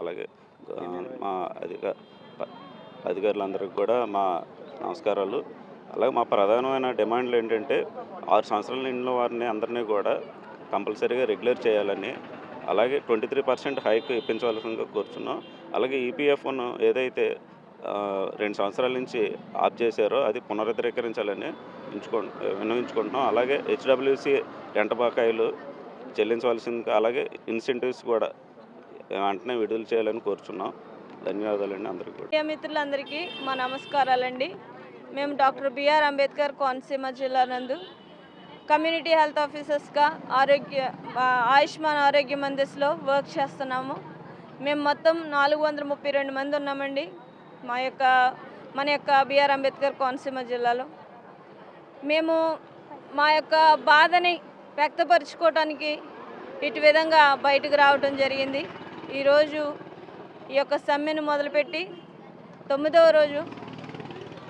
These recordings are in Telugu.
అలాగే మా అధిక అధికారులందరికీ కూడా మా నమస్కారాలు. అలాగే మా ప్రధానమైన డిమాండ్లు ఏంటంటే ఆరు సంవత్సరాల నిండిన వారిని అందరినీ కూడా కంపల్సరీగా రెగ్యులర్ చేయాలని అలాగే ట్వంటీ త్రీ పర్సెంట్ హైక్ ఇప్పించవలసిందిగా కోరుచున్నాం. అలాగే ఈపీఎఫ్ను ఏదైతే రెండు సంవత్సరాల నుంచి ఆఫ్ చేశారో అది పునరుద్ధరీకరించాలని ఎంచుకో విన్నవించుకుంటున్నాం. అలాగే హెచ్డబ్ల్యూసి రెంట బకాయిలు చెల్లించవలసిందిగా అలాగే ఇన్సెంటివ్స్ కూడా వెంటనే విడుదల చేయాలని కోరుచున్నాం. ధన్యవాదాలండి అందరికీ కూడా. మీడియా మిత్రులందరికీ మా నమస్కారాలండి. మేము డాక్టర్ బిఆర్ అంబేద్కర్ కోనసీమ జిల్లా నందు కమ్యూనిటీ హెల్త్ ఆఫీసర్స్గా ఆరోగ్య ఆయుష్మాన్ ఆరోగ్య మందిస్లో వర్క్ చేస్తున్నాము. మేము మొత్తం నాలుగు వందల ముప్పై రెండు మంది ఉన్నామండి మా యొక్క మన యొక్క బిఆర్ అంబేద్కర్ కోనసీమ జిల్లాలో. మేము మా యొక్క బాధని వ్యక్తపరచుకోవటానికి ఇటు విధంగా బయటకు రావడం జరిగింది. ఈరోజు ఈ యొక్క సమ్మెను మొదలుపెట్టి తొమ్మిదవ రోజు.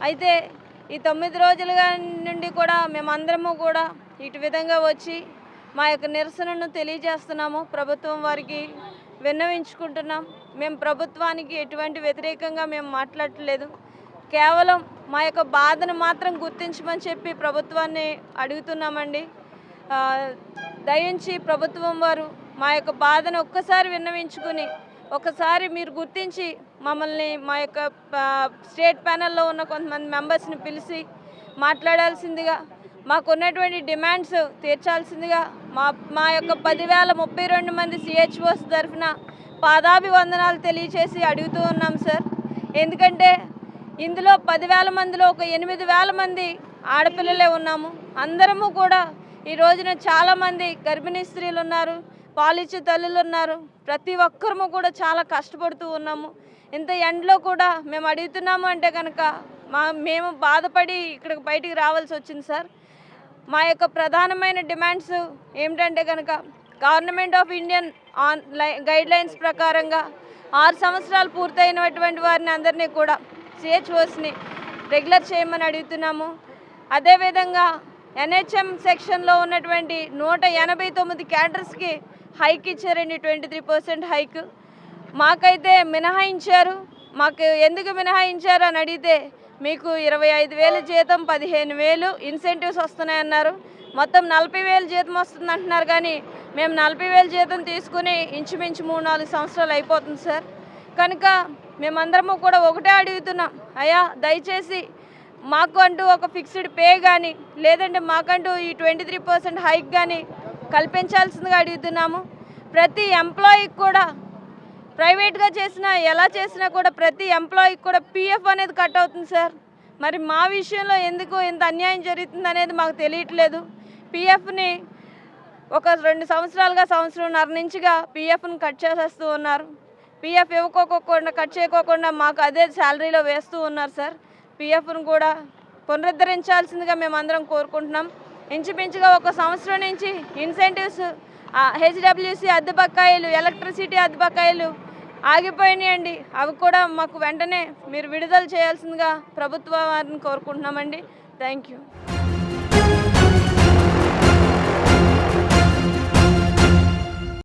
అయితే ఈ తొమ్మిది రోజులుగా నుండి కూడా మేమందరము కూడా ఇటు విధంగా వచ్చి మా యొక్క నిరసనను తెలియజేస్తున్నాము. ప్రభుత్వం వారికి విన్నవించుకుంటున్నాం. మేము ప్రభుత్వానికి ఎటువంటి వ్యతిరేకంగా మేము మాట్లాడట్లేదు. కేవలం మా యొక్క బాధను మాత్రం గుర్తించమని చెప్పి ప్రభుత్వాన్ని అడుగుతున్నామండి. దయించి ప్రభుత్వం వారు మా యొక్క బాధను ఒక్కసారి విన్నవించుకుని ఒకసారి మీరు గుర్తించి మమ్మల్ని మా యొక్క స్టేట్ ప్యానెల్లో ఉన్న కొంతమంది మెంబర్స్ని పిలిచి మాట్లాడాల్సిందిగా మాకు ఉన్నటువంటి డిమాండ్స్ తీర్చాల్సిందిగా మా మా యొక్క పదివేల ముప్పై రెండు మంది సిహెచ్ఓస్ తరఫున పాదాభివందనాలు తెలియచేసి అడుగుతూ ఉన్నాం సార్. ఎందుకంటే ఇందులో పదివేల మందిలో ఒక ఎనిమిది వేల మంది ఆడపిల్లలే ఉన్నాము. అందరము కూడా ఈ రోజున చాలామంది గర్భిణీ స్త్రీలు ఉన్నారు పాలిచ్చే తల్లులు ఉన్నారు. ప్రతి ఒక్కరము కూడా చాలా కష్టపడుతూ ఉన్నాము. ఇంత ఎండలో కూడా మేము అడుగుతున్నాము అంటే కనుక మా మేము బాధపడి ఇక్కడికి బయటికి రావాల్సి వచ్చింది సార్. మా యొక్క ప్రధానమైన డిమాండ్స్ ఏమిటంటే కనుక government of Indian on guidelines ప్రకారంగా ఆరు సంవత్సరాలు పూర్తయినటువంటి వారిని అందరినీ కూడా సిహెచ్ఓస్ని రెగ్యులర్ చేయమని అడుగుతున్నాము. అదేవిధంగా ఎన్హెచ్ఎం సెక్షన్లో ఉన్నటువంటి నూట ఎనభై తొమ్మిది క్యాడర్స్కి హైక్ ఇచ్చారండి ట్వంటీ త్రీ పర్సెంట్ హైక్. మాకైతే మినహాయించారు. మాకు ఎందుకు మినహాయించారు అని అడిగితే మీకు ఇరవై ఐదు వేల జీతం పదిహేను వేలు ఇన్సెంటివ్స్ వస్తున్నాయన్నారు. మొత్తం నలభై వేలు జీతం వస్తుంది అంటున్నారు కానీ మేము నలభై వేలు జీతం తీసుకుని ఇంచుమించు మూడు నాలుగు సంవత్సరాలు అయిపోతుంది సార్. కనుక మేమందరము కూడా ఒకటే అడుగుతున్నాం. అయ్యా దయచేసి మాకు అంటూ ఒక ఫిక్స్డ్ పే కానీ లేదంటే మాకంటూ ఈ ట్వంటీ త్రీ పర్సెంట్ హైక్ కానీ కల్పించాల్సిందిగా అడుగుతున్నాము. ప్రతి ఎంప్లాయీకి కూడా ప్రైవేట్గా చేసినా ఎలా చేసినా కూడా ప్రతి ఎంప్లాయీకి కూడా పీఎఫ్ అనేది కట్ అవుతుంది సార్. మరి మా విషయంలో ఎందుకు ఇంత అన్యాయం జరుగుతుంది అనేది మాకు తెలియట్లేదు. పీఎఫ్ని ఒక రెండు సంవత్సరాలుగా సంవత్సరంన్నర నుంచిగా పీఎఫ్ని కట్ చేసేస్తూ ఉన్నారు. పీఎఫ్ ఇవ్వకోకుండా కట్ చేయకోకుండా మాకు అదే శాలరీలో వేస్తూ ఉన్నారు సార్. పిఎఫ్ను కూడా పునరుద్ధరించాల్సిందిగా మేమందరం కోరుకుంటున్నాం. ఇంచుమించుగా ఒక సంవత్సరం నుంచి ఇన్సెంటివ్స్ హెచ్డబ్ల్యూసి అద్దె బకాయిలు ఎలక్ట్రిసిటీ అద్దె బకాయిలు ఆగిపోయినాయండి. అవి కూడా మాకు వెంటనే మీరు విడుదల చేయాల్సిందిగా ప్రభుత్వాన్ని కోరుకుంటున్నామండి. Thank you.